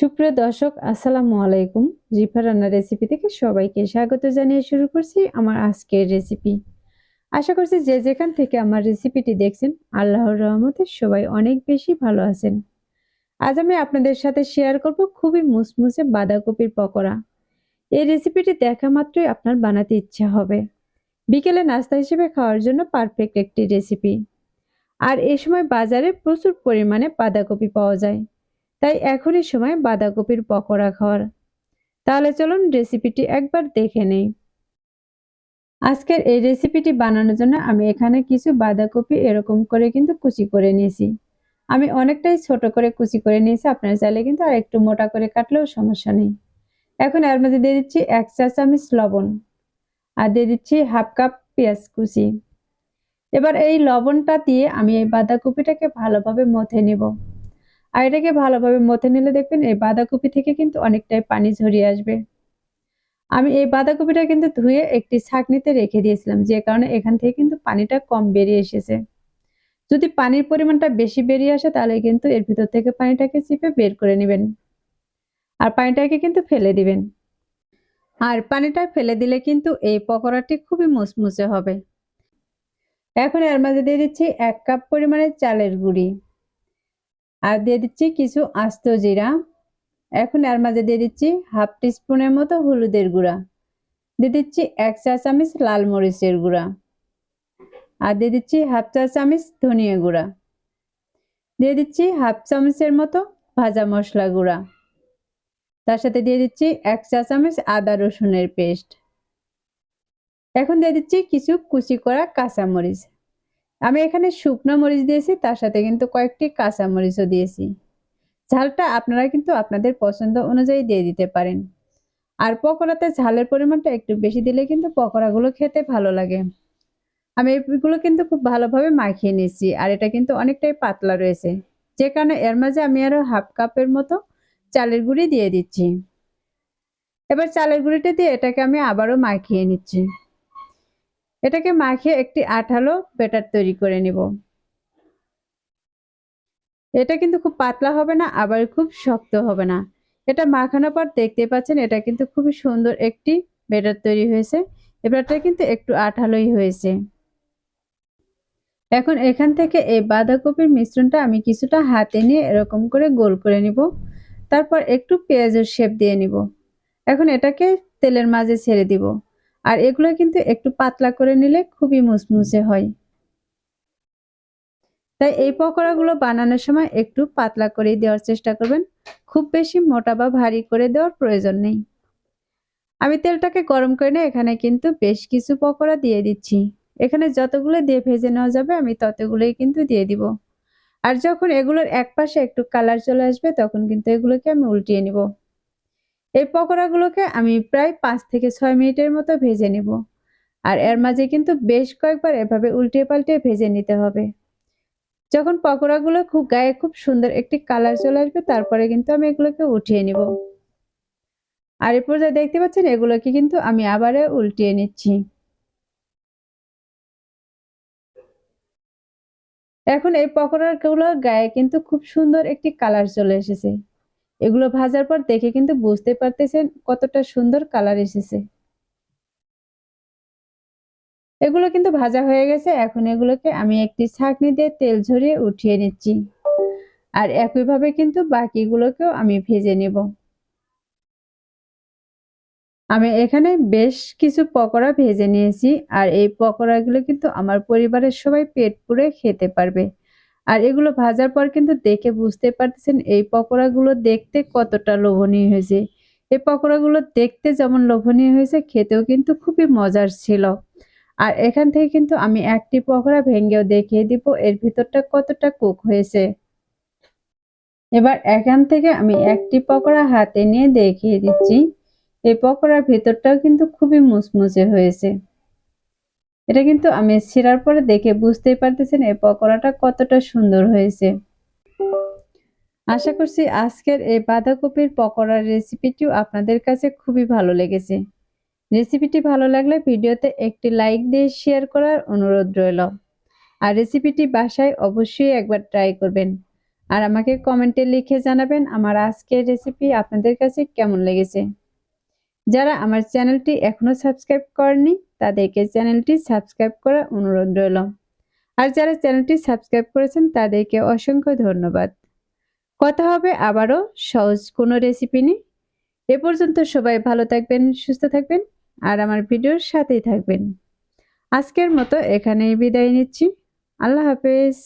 সুপ্রিয় দর্শক, আসসালামু আলাইকুম। জিফা রান্নার রেসিপি থেকে সবাইকে স্বাগত জানিয়ে শুরু করছি আমার আজকের রেসিপি আশা করছি যে যেখান থেকে আমার রেসিপিটি দেখছেন, আল্লাহর রহমতে সবাই অনেক বেশি ভালো আছেন। আজ আমি আপনাদের সাথে শেয়ার করব খুবই মুসমুসে বাঁধাকপির পকোড়া। এই রেসিপিটি দেখা মাত্রই আপনার বানাতে ইচ্ছা হবে। বিকেলে নাস্তা হিসেবে খাওয়ার জন্য পারফেক্ট একটি রেসিপি আর এই সময় বাজারে প্রচুর পরিমাণে বাঁধাকপি পাওয়া যায়। তাই এখনই সময় বাঁধাকপির পকোড়া খাওয়ার। তাহলে চলুন রেসিপিটি একবার দেখে নেই। আজকের এই রেসিপিটি বানানোর জন্য আমি এখানে কিছু বাঁধাকপি এরকম করে কিন্তু কুচি করে নিয়েছি। আমি অনেকটাই ছোট করে কুচি করে নিয়েছি, আপনারা চাইলে কিন্তু আর একটু মোটা করে কাটলেও সমস্যা নেই। এখন এর মধ্যে দিয়ে দিচ্ছি এক চা চামচ লবণ আর দিয়ে দিচ্ছি হাফ কাপ পেঁয়াজ কুচি। এবার এই লবণটা দিয়ে আমি এই বাঁধাকপিটাকে ভালোভাবে মথে নেব। আর এটাকে ভালোভাবে মথে নিলে দেখবেন এই বাঁধাকপি থেকে কিন্তু অনেকটাই পানি ঝরিয়ে আসবে। আমি এই বাঁধাকপিটা কিন্তু ধুয়ে একটি ছাঁকনিতে রেখে দিয়েছিলাম, যে কারণে এখান থেকে কিন্তু পানিটা কম বেরিয়ে এসেছে। যদি পানির পরিমাণটা বেশি বেরিয়ে আসে, তাহলে কিন্তু এর ভিতর থেকে পানিটাকে চিপে বের করে নেবেন। আর পানিটাকে কিন্তু ফেলে দিবেন। আর পানিটা ফেলে দিলে কিন্তু এই পকোড়াটি খুবই মুসমুসে হবে। এখন এর মাঝে দিয়ে দিচ্ছি এক কাপ পরিমাণে চালের গুঁড়ি। আর দিয়ে দিচ্ছি কিছু আস্ত জিরা। এখন এর মাঝে দিয়ে দিচ্ছি হাফ টিস্পুনের মতো হলুদের গুঁড়া। দিয়ে দিচ্ছি এক চা চামচ লাল মরিচের গুঁড়া। আর দিয়ে দিচ্ছি হাফ চা চামচ ধনিয়া গুঁড়া। দিয়ে দিচ্ছি হাফ চামচের মতো ভাজা মশলা গুঁড়া। তার সাথে দিয়ে দিচ্ছি এক চা চামচ আদা রসুনের পেস্ট। এখন দিয়ে দিচ্ছি কিছু কুচি করা কাঁচামরিচ। আমি এখানে শুকনো মরিচ দিয়েছি, তার সাথে কিন্তু কয়েকটি কাঁচা মরিচও দিয়েছি। ঝালটা আপনারা কিন্তু আপনাদের পছন্দ অনুযায়ী দিয়ে দিতে পারেন। আর পকোড়াতে ঝালের পরিমাণটা একটু বেশি দিলে কিন্তু পকোড়াগুলো খেতে ভালো লাগে। আমি এগুলো কিন্তু খুব ভালোভাবে মাখিয়ে নিচ্ছি আর এটা কিন্তু অনেকটাই পাতলা রয়েছে। যে কারণে এর মাঝে আমি আরও হাফ কাপের মতো চালের গুঁড়ি দিয়ে দিচ্ছি। এবার চালের গুঁড়িটা দিয়ে এটাকে আমি আবারও মাখিয়ে নিচ্ছি। এটাকে মাখিয়ে একটি আঠালো বেটার তৈরি করে নিব। এটা কিন্তু খুব পাতলা হবে না, আবার খুব শক্ত হবে না। এটা মাখানোর পর দেখতে পাচ্ছেন, এটা কিন্তু খুবই সুন্দর একটি বেটার তৈরি হয়েছে। এবারটা কিন্তু একটু আঠালোই হয়েছে। এখন এখান থেকে এই বাঁধাকপির মিশ্রণটা আমি কিছুটা হাতে নিয়ে এরকম করে গোল করে নিব। তারপর একটু পেঁয়াজের শেপ দিয়ে নিব। এখন এটাকে তেলের মাঝে ছেড়ে দিব। আর এগুলো কিন্তু একটু পাতলা করে নিলে খুবই মুসমুসে হয়। তাই এই পকোড়াগুলো বানানোর সময় একটু পাতলা করে দেওয়ার চেষ্টা করবেন। খুব বেশি মোটা বা ভারী করে দেওয়ার প্রয়োজন নেই। আমি তেলটাকে গরম করে নিয়ে এখানে কিন্তু বেশ কিছু পকোড়া দিয়ে দিচ্ছি। এখানে যতগুলো দিয়ে ভেজে নেওয়া যাবে আমি ততগুলোই কিন্তু দিয়ে দিব। আর যখন এগুলোর এক পাশে একটু কালার চলে আসবে তখন কিন্তু এগুলোকে আমি উল্টিয়ে নিব। এই পকোড়াগুলোকে আমি প্রায় পাঁচ থেকে ছয় মিনিটের মতো ভেজে নেব। আর এর মাঝে কিন্তু বেশ কয়েকবার এভাবে উল্টে পাল্টে ভেজে নিতে হবে। যখন পকোড়াগুলো খুব গায়ে খুব সুন্দর একটি কালার চলে আসবে, তারপরে কিন্তু আমি এগুলোকে উঠিয়ে নিব। আর এ পর্যায়ে দেখতে পাচ্ছেন, এগুলোকে কিন্তু আমি আবারে উল্টিয়ে নিচ্ছি। এখন এই পকোড়াগুলোর গায়ে কিন্তু খুব সুন্দর একটি কালার চলে এসেছে। এগুলো ভাজার পর দেখে কিন্তু বুঝতে পারতেছেন কতটা সুন্দর কালার এসেছে। এগুলো কিন্তু ভাজা হয়ে গেছে, এখন এগুলোকে আমি একটি ছাঁকনি দিয়ে তেল ঝরিয়ে উঠিয়ে নিচ্ছি। আর একইভাবে কিন্তু বাকিগুলোকেও আমি ভেজে নেব। আমি এখানে বেশ কিছু পকোড়া ভেজে নিয়েছি, আর এই পকোড়াগুলো কিন্তু আমার পরিবারের সবাই পেট পুরে খেতে পারবে। আর এগুলো ভাজার পর কিন্তু দেখে বুঝতে পারতেছেন এই পকোড়াগুলো দেখতে কতটা লোভনীয় হয়েছে। এই পকোড়াগুলো দেখতে যেমন লোভনীয় হয়েছে, খেতেও কিন্তু খুবই মজার ছিল। আর এখান থেকে কিন্তু আমি একটি পকোড়া ভেঙেও দেখিয়ে দিব, এর ভিতরটা কতটা কুক হয়েছে। এবার এখান থেকে আমি একটি পকোড়া হাতে নিয়ে দেখিয়ে দিচ্ছি। এই পকোড়ার ভেতরটাও কিন্তু খুবই মুচমুচে হয়েছে। এটা কিন্তু আমি ছিঁড়ার পরে দেখে বুঝতেই পারতেছেন এই পকোড়াটা কতটা সুন্দর হয়েছে। আশা করছি আজকের এই বাঁধাকপির পকোড়ার রেসিপিটিও আপনাদের কাছে খুবই ভালো লেগেছে। রেসিপিটি ভালো লাগলে ভিডিওতে একটি লাইক দিয়ে শেয়ার করার অনুরোধ রইল। আর রেসিপিটি বাসায় অবশ্যই একবার ট্রাই করবেন। আর আমাকে কমেন্টে লিখে জানাবেন আমার আজকের রেসিপি আপনাদের কাছে কেমন লেগেছে। যারা আমার চ্যানেলটি এখনও সাবস্ক্রাইব করেনি তাদেরকে চ্যানেলটি সাবস্ক্রাইব করার অনুরোধ রইল। আর যারা চ্যানেলটি সাবস্ক্রাইব করেছেন, তাদেরকে অসংখ্য ধন্যবাদ। কথা হবে আবারও সহজ কোনো রেসিপি নিয়ে। এ পর্যন্ত সবাই ভালো থাকবেন, সুস্থ থাকবেন, আর আমার ভিডিওর সাথেই থাকবেন। আজকের মতো এখানেই বিদায় নিচ্ছি। আল্লাহ হাফেজ।